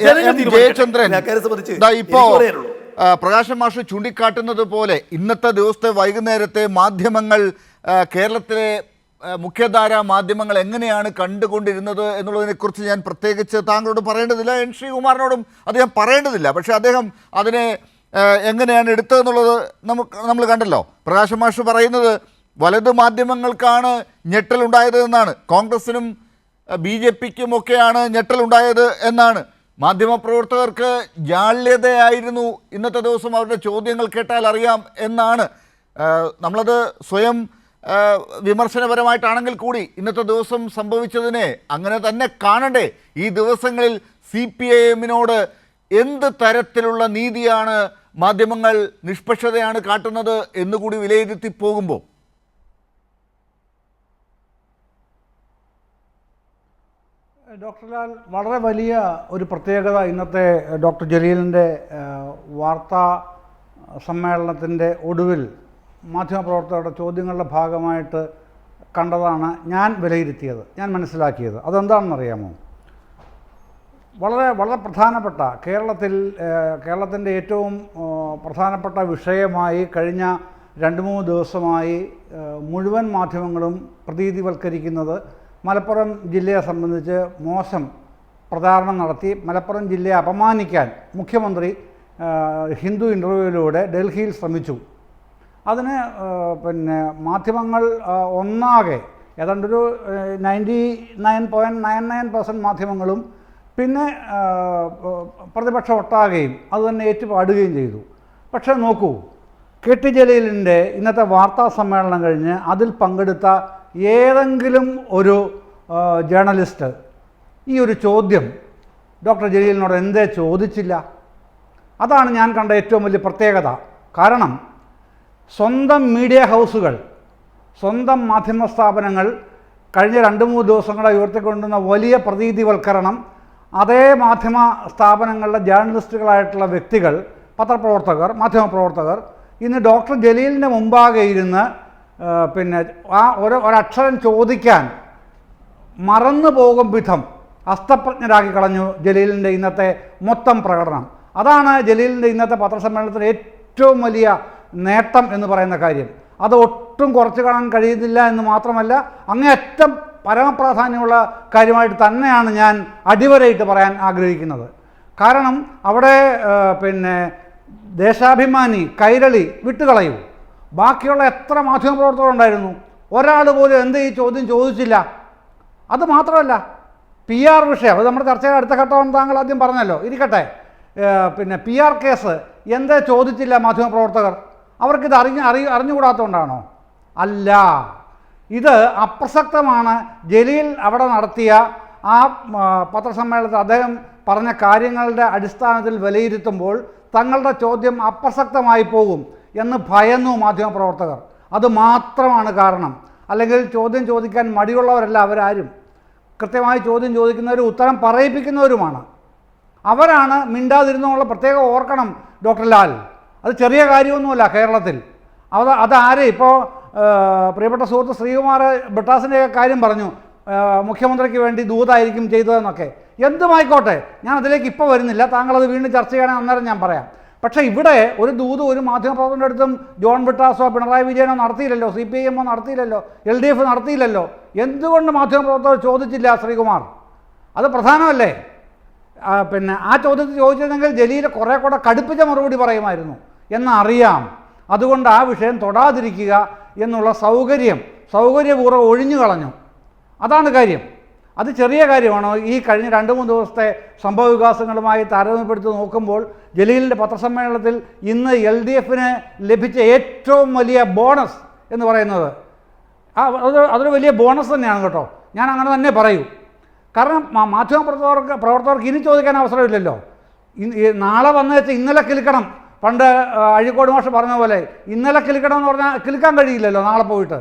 ജയചന്ദ്രൻ ഇപ്പോ പ്രകാശൻ മാഷ് ചൂണ്ടിക്കാട്ടുന്നത് പോലെ ഇന്നത്തെ ദിവസത്തെ വൈകുന്നേരത്തെ മാധ്യമങ്ങൾ കേരളത്തിലെ മുഖ്യധാര മാധ്യമങ്ങൾ എങ്ങനെയാണ് കണ്ടുകൊണ്ടിരുന്നത് എന്നുള്ളതിനെക്കുറിച്ച് ഞാൻ പ്രത്യേകിച്ച് താങ്കളോട് പറയേണ്ടതില്ല. എൻ. ശ്രീകുമാറിനോടും അദ്ദേഹം പറയേണ്ടതില്ല. പക്ഷേ അദ്ദേഹം അതിനെ എങ്ങനെയാണ് എടുത്തതെന്നുള്ളത് നമുക്ക് നമ്മൾ കണ്ടല്ലോ. പ്രകാശൻ മാഷ് പറയുന്നത് വലത് മാധ്യമങ്ങൾക്കാണ് ഞെട്ടലുണ്ടായത് എന്നാണ് കോൺഗ്രസിനും ബി ജെ പിക്കും ഒക്കെയാണ് ഞെട്ടലുണ്ടായത് എന്നാണ്. മാധ്യമപ്രവർത്തകർക്ക് ജാള്യതയായിരുന്നു ഇന്നത്തെ ദിവസം അവരുടെ ചോദ്യങ്ങൾ കേട്ടാൽ അറിയാം എന്നാണ്. നമ്മളത് സ്വയം വിമർശനപരമായിട്ടാണെങ്കിൽ കൂടി ഇന്നത്തെ ദിവസം സംഭവിച്ചതിനെ അങ്ങനെ തന്നെ കാണണ്ടേ? ഈ ദിവസങ്ങളിൽ സി പി ഐ എമ്മിനോട് എന്ത് തരത്തിലുള്ള നീതിയാണ് മാധ്യമങ്ങൾ നിഷ്പക്ഷതയാണ് കാട്ടുന്നത് എന്നുകൂടി വിലയിരുത്തി പോകുമ്പോൾ? ഡോക്ടർ ലാൽ വളരെ വലിയ ഒരു പ്രത്യേകത ഇന്നത്തെ ഡോക്ടർ ജലീലിന്റെ വാർത്താ സമ്മേളനത്തിന്റെ ഒടുവിൽ മാധ്യമപ്രവർത്തകരുടെ ചോദ്യങ്ങളുടെ ഭാഗമായിട്ട് കണ്ടതാണ് ഞാൻ വിലയിരുത്തിയത് ഞാൻ മനസ്സിലാക്കിയത്. അതെന്താണെന്നറിയാമോ? വളരെ വളരെ പ്രധാനപ്പെട്ട കേരളത്തിൽ കേരളത്തിന്റെ ഏറ്റവും പ്രധാനപ്പെട്ട വിഷയമായി കഴിഞ്ഞ രണ്ട് മൂന്ന് ദിവസമായി മുഴുവൻ മാധ്യമങ്ങളും പ്രതീതിവൽക്കരിക്കുന്നത് മലപ്പുറം ജില്ലയെ സംബന്ധിച്ച് മോശം പ്രചാരണം നടത്തി മലപ്പുറം ജില്ലയെ അപമാനിക്കാൻ മുഖ്യമന്ത്രി ഹിന്ദു ഇന്റർവ്യൂവിലൂടെ ഡൽഹിയിൽ ശ്രമിച്ചു. അതിന് പിന്നെ മാധ്യമങ്ങൾ ഒന്നാകെ ഏതാണ്ടൊരു ninety nine point nine nine percent മാധ്യമങ്ങളും പിന്നെ പ്രതിപക്ഷം ഒട്ടാകുകയും അതുതന്നെ ഏറ്റുപാടുകയും ചെയ്തു. പക്ഷേ നോക്കൂ കെ ജലീലിന്റെ ഇന്നത്തെ വാർത്താ സമ്മേളനം കഴിഞ്ഞ് അതിൽ പങ്കെടുത്ത ഏതെങ്കിലും ഒരു ജേർണലിസ്റ്റ് ഈ ഒരു ചോദ്യം ഡോക്ടർ ജലീലിനോട് എന്തേ ചോദിച്ചില്ല? അതാണ് ഞാൻ കണ്ട ഏറ്റവും വലിയ പ്രത്യേകത. കാരണം സ്വന്തം മീഡിയ ഹൗസുകൾ സ്വന്തം മാധ്യമ സ്ഥാപനങ്ങൾ കഴിഞ്ഞ രണ്ട് മൂന്ന് ദിവസങ്ങളായി ഉയർത്തിക്കൊണ്ടുവന്ന വലിയ പ്രതീതിവൽക്കരണം അതേ മാധ്യമ സ്ഥാപനങ്ങളുടെ ജേർണലിസ്റ്റുകളായിട്ടുള്ള വ്യക്തികൾ പത്രപ്രവർത്തകർ മാധ്യമപ്രവർത്തകർ ഇന്ന് ഡോക്ടർ ജലീലിന്റെ മുമ്പാകെ ഇരുന്ന് പിന്നെ ആ ഒരു ഒരക്ഷരം ചോദിക്കാൻ മറന്നു പോകും വിധം അസ്തപ്രജ്ഞരാക്കി കളഞ്ഞു ജലീലിന്റെ ഇന്നത്തെ മൊത്തം പ്രകടനം. അതാണ് ജലീലിന്റെ ഇന്നത്തെ പത്രസമ്മേളനത്തിലെ ഏറ്റവും വലിയ നേട്ടം എന്ന് പറയുന്ന കാര്യം. അത് ഒട്ടും കുറച്ച് കാണാൻ കഴിയുന്നില്ല എന്ന് മാത്രമല്ല അങ്ങേയറ്റം പരമപ്രാധാന്യമുള്ള കാര്യമായിട്ട് തന്നെയാണ് ഞാൻ അടിവരയിട്ട് പറയാൻ ആഗ്രഹിക്കുന്നത്. കാരണം അവിടെ പിന്നെ ദേശാഭിമാനി കൈരളി വിട്ടുകളയൂ. ബാക്കിയുള്ള എത്ര മാധ്യമപ്രവർത്തകരുണ്ടായിരുന്നു ഒരാൾ പോലും എന്ത് ഈ ചോദ്യം ചോദിച്ചില്ല. അത് മാത്രമല്ല പി ആർ വിഷയം അത് നമ്മുടെ ചർച്ചയുടെ അടുത്ത ഘട്ടമാണ് താങ്കൾ ആദ്യം പറഞ്ഞല്ലോ. ഇരിക്കട്ടെ. പിന്നെ പി ആർ കേസ് എന്തേ ചോദിച്ചില്ല മാധ്യമപ്രവർത്തകർ അവർക്കിത് അറിഞ്ഞ് അറി അറിഞ്ഞുകൂടാത്തതുകൊണ്ടാണോ? അല്ല. ഇത് അപ്രസക്തമാണ്. ജലീൽ അവിടെ നടത്തിയ ആ, പത്രസമ്മേളനത്തിൽ അദ്ദേഹം പറഞ്ഞ കാര്യങ്ങളുടെ അടിസ്ഥാനത്തിൽ വിലയിരുത്തുമ്പോൾ തങ്ങളുടെ ചോദ്യം അപ്രസക്തമായി പോകും. എന്ന് ഭയന്നു മാധ്യമപ്രവർത്തകർ. അത് മാത്രമാണ് കാരണം. അല്ലെങ്കിൽ ചോദ്യം ചോദിക്കാൻ മടിയുള്ളവരല്ല അവരാരും. കൃത്യമായി ചോദ്യം ചോദിക്കുന്നവരും ഉത്തരം പറയിപ്പിക്കുന്നവരുമാണ്. അവരാണ് മിണ്ടാതിരുന്നുള്ള പ്രത്യേകം ഓർക്കണം ഡോക്ടർ ലാൽ. അത് ചെറിയ കാര്യമൊന്നുമല്ല കേരളത്തിൽ. അത് അതാരെ ഇപ്പോൾ പ്രിയപ്പെട്ട സുഹൃത്ത് ശ്രീകുമാർ ബ്രിട്ടാസിന്റെ കാര്യം പറഞ്ഞു. മുഖ്യമന്ത്രിക്ക് വേണ്ടി ദൂതായിരിക്കും ചെയ്തതെന്നൊക്കെ. എന്തുമായിക്കോട്ടെ? ഞാൻ അതിലേക്ക് ഇപ്പോൾ വരുന്നില്ല. താങ്കൾ അത് വീണ്ടും ചർച്ച ചെയ്യണമെന്ന് അന്നേരം ഞാൻ പറയാം. പക്ഷേ ഇവിടെ ഒരു ദൂത് ഒരു മാധ്യമപ്രവർത്തകന്റെ അടുത്തും ജോൺ വിട്ടാസോ പിണറായി വിജയനോ നടത്തിയില്ലല്ലോ സി പി ഐ എമ്മോ നടത്തിയില്ലല്ലോ എൽ ഡി എഫ് നടത്തിയില്ലല്ലോ എന്തുകൊണ്ട് മാധ്യമപ്രവർത്തകർ ചോദിച്ചില്ല ശ്രീകുമാർ? അത് പ്രധാനമല്ലേ? പിന്നെ ആ ചോദ്യത്തിൽ ചോദിച്ചിരുന്നെങ്കിൽ ജലീൽ കുറേ കൂടെ കടുപ്പിച്ച മറുപടി പറയുമായിരുന്നു. എന്നറിയാം. അതുകൊണ്ട് ആ വിഷയം തൊടാതിരിക്കുക എന്നുള്ള സൗകര്യം സൗകര്യപൂർവം ഒഴിഞ്ഞു കളഞ്ഞു അതാണ് കാര്യം. അത് ചെറിയ കാര്യമാണോ. ഈ കഴിഞ്ഞ രണ്ട് മൂന്ന് ദിവസത്തെ സംഭവ വികാസങ്ങളുമായി താരതമ്യപ്പെടുത്തി നോക്കുമ്പോൾ ജലീലിന്റെ പത്രസമ്മേളനത്തിൽ ഇന്ന് എൽ ഡി എഫിന് ലഭിച്ച ഏറ്റവും വലിയ ബോണസ് എന്ന് പറയുന്നത്. ആ അത് അതൊരു വലിയ ബോണസ് തന്നെയാണ് കേട്ടോ. ഞാൻ അങ്ങനെ തന്നെ പറയൂ. കാരണം മാധ്യമ പ്രവർത്തകർക്ക് പ്രവർത്തകർക്ക് ഇനി ചോദിക്കാൻ അവസരമില്ലല്ലോ. നാളെ വന്നു വെച്ചാൽ ഇന്നലെ കിളിക്കണം പണ്ട് അഴിക്കോട് അഴീക്കോട് മാഷ് പറഞ്ഞ പോലെ ഇന്നലെ കിളിക്കണം എന്ന് പറഞ്ഞാൽ കിളിക്കാൻ കഴിയില്ലല്ലോ നാളെ പോയിട്ട്.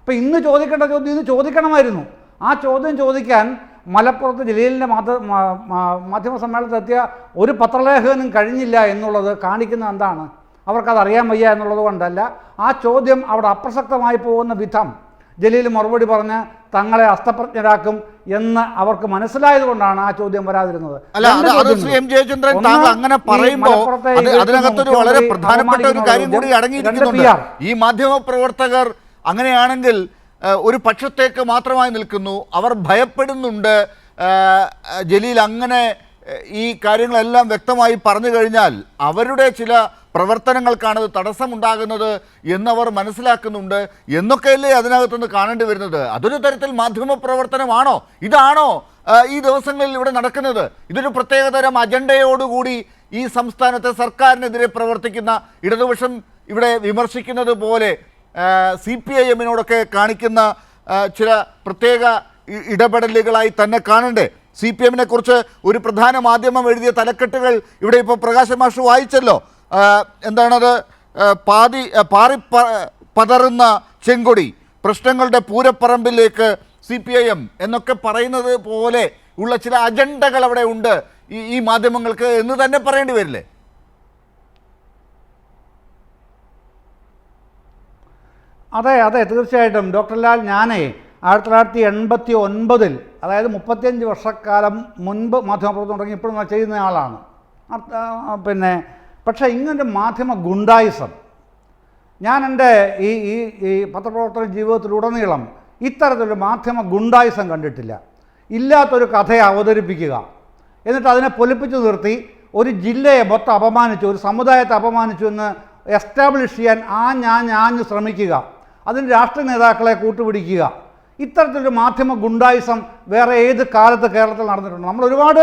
അപ്പോൾ ഇന്ന് ചോദിക്കേണ്ട ചോദ്യം ഇന്ന് ചോദിക്കണമായിരുന്നു. ആ ചോദ്യം ചോദിക്കാൻ മലപ്പുറത്ത് ജലീലിന്റെ മാധ്യമ സമ്മേളനത്തിൽ എത്തിയ ഒരു പത്രലേഖകനും കഴിഞ്ഞില്ല എന്നുള്ളത് കാണിക്കുന്നത് എന്താണ്? അവർക്കത് അറിയാൻ വയ്യ എന്നുള്ളത് കൊണ്ടല്ല. ആ ചോദ്യം അവിടെ അപ്രസക്തമായി പോകുന്ന വിധം ജലീൽ മറുപടി പറഞ്ഞ് തങ്ങളെ അസ്തപ്രജ്ഞരാക്കും എന്ന് അവർക്ക് മനസ്സിലായത് കൊണ്ടാണ് ആ ചോദ്യം വരാതിരുന്നത്. അങ്ങനെ പറയുമ്പോൾ അതിനകത്തൊരു വളരെ പ്രധാനപ്പെട്ട ഒരു കാര്യം കൂടി അടങ്ങിയിരിക്കുന്നുണ്ട്. ഈ മാധ്യമ പ്രവർത്തകർ അങ്ങനെയാണെങ്കിൽ ഒരു പക്ഷത്തേക്ക് മാത്രമായി നിൽക്കുന്നു. അവർ ഭയപ്പെടുന്നുണ്ട്. ജലീൽ അങ്ങനെ ഈ കാര്യങ്ങളെല്ലാം വ്യക്തമായി പറഞ്ഞു കഴിഞ്ഞാൽ അവരുടെ ചില പ്രവർത്തനങ്ങൾക്കാണ് തടസ്സമുണ്ടാകുന്നത് എന്നവർ മനസ്സിലാക്കുന്നുണ്ട്. എന്നൊക്കെയല്ലേ അതിനകത്തുനിന്ന് കാണേണ്ടി വരുന്നത്? അതൊരു തരത്തിൽ മാധ്യമ പ്രവർത്തനമാണോ? ഇതാണോ ഈ ദിവസങ്ങളിൽ ഇവിടെ നടക്കുന്നത്? ഇതൊരു പ്രത്യേകതരം അജണ്ടയോടുകൂടി ഈ സംസ്ഥാനത്തെ സർക്കാരിനെതിരെ പ്രവർത്തിക്കുന്ന ഇടതുപക്ഷം ഇവിടെ വിമർശിക്കുന്നത് പോലെ സി പി ഐ എമ്മിനോടൊക്കെ കാണിക്കുന്ന ചില പ്രത്യേക ഇടപെടലുകളായി തന്നെ കാണണ്ടേ സി പി എമ്മിനെ കുറിച്ച് ഒരു പ്രധാന മാധ്യമം എഴുതിയ തലക്കെട്ടുകൾ ഇവിടെ ഇപ്പോൾ പ്രകാശ് മാഷു വായിച്ചല്ലോ. എന്താണത്? പാതി പാറി പതറുന്ന ചെങ്കൊടി പ്രശ്നങ്ങളുടെ പൂരപ്പറമ്പിലേക്ക് സി പി ഐ എം എന്നൊക്കെ പറയുന്നത് പോലെ ഉള്ള ചില അജണ്ടകൾ അവിടെ ഉണ്ട് ഈ മാധ്യമങ്ങൾക്ക് എന്ന് തന്നെ പറയേണ്ടി വരില്ലേ? അതെ അതെ തീർച്ചയായിട്ടും. ഡോക്ടർ ലാൽ ഞാനേ ആയിരത്തി തൊള്ളായിരത്തി എൺപത്തി ഒൻപതിൽ അതായത് മുപ്പത്തിയഞ്ച് വർഷക്കാലം മുൻപ് മാധ്യമപ്രവർത്തനം തുടങ്ങി ഇപ്പോഴും ചെയ്യുന്ന ആളാണ്. പിന്നെ പക്ഷേ ഇങ്ങനൊരു മാധ്യമ ഗുണ്ടായിസം. ഞാൻ എന്റെ ഈ ഈ ഈ പത്രപ്രവർത്തന ജീവിതത്തിലുടനീളം ഇത്തരത്തിലൊരു മാധ്യമ ഗുണ്ടായിസം കണ്ടിട്ടില്ല. ഇല്ലാത്തൊരു കഥയെ അവതരിപ്പിക്കുക. എന്നിട്ട് അതിനെ പൊലിപ്പിച്ചു നിർത്തി ഒരു ജില്ലയെ മൊത്തം അപമാനിച്ചു ഒരു സമുദായത്തെ അപമാനിച്ചു എന്ന് എസ്റ്റാബ്ലിഷ് ചെയ്യാൻ ആഞ്ഞാഞ്ഞ് ആഞ്ഞ് ശ്രമിക്കുക. അതിന് രാഷ്ട്രീയ നേതാക്കളെ കൂട്ടുപിടിക്കുക. ഇത്തരത്തിലൊരു മാധ്യമ ഗുണ്ടായിസം വേറെ ഏത് കാലത്ത് കേരളത്തിൽ നടന്നിട്ടുണ്ട്? നമ്മൾ ഒരുപാട്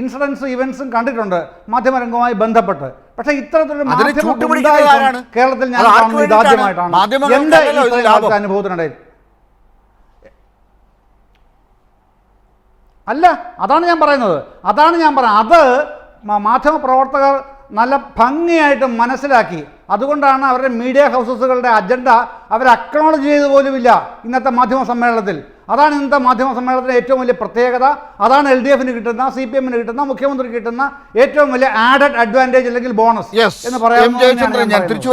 ഇൻസിഡൻസ് ഇവൻസും കണ്ടിട്ടുണ്ട് മാധ്യമരംഗവുമായി ബന്ധപ്പെട്ട്. പക്ഷേ ഇത്തരത്തിലൊരു മാധ്യമ ഗുണ്ടായിസം കേരളത്തിൽ ഞാൻ കാണുന്നത്? ഇതാദ്യമായിട്ടാണ്. എന്റെ അനുഭവത്തിനിടയിൽ. അല്ല അതാണ് ഞാൻ പറയുന്നത്. അതാണ് ഞാൻ പറയുന്നത്. അത് മാധ്യമ പ്രവർത്തകർ നല്ല ഭംഗിയായിട്ട് മനസ്സിലാക്കി. അതുകൊണ്ടാണ് അവരുടെ മീഡിയ ഹൗസസുകളുടെ അജണ്ട അവർ അക്നോളജ് ചെയ്ത് പോലുമില്ല ഇന്നത്തെ മാധ്യമ സമ്മേളനത്തിൽ. അതാണ് ഇന്നത്തെ മാധ്യമ സമ്മേളനത്തിന്റെ ഏറ്റവും വലിയ പ്രത്യേകത. അതാണ് എൽ ഡി എഫിന് കിട്ടുന്ന സി പി എമ്മിന് കിട്ടുന്ന മുഖ്യമന്ത്രിക്ക് കിട്ടുന്ന ഏറ്റവും വലിയ ആഡഡ് അഡ്വാന്റേജ് അല്ലെങ്കിൽ ബോണസ് എന്ന് പറയാം പറയാൻ ഞാൻ തിരിച്ചു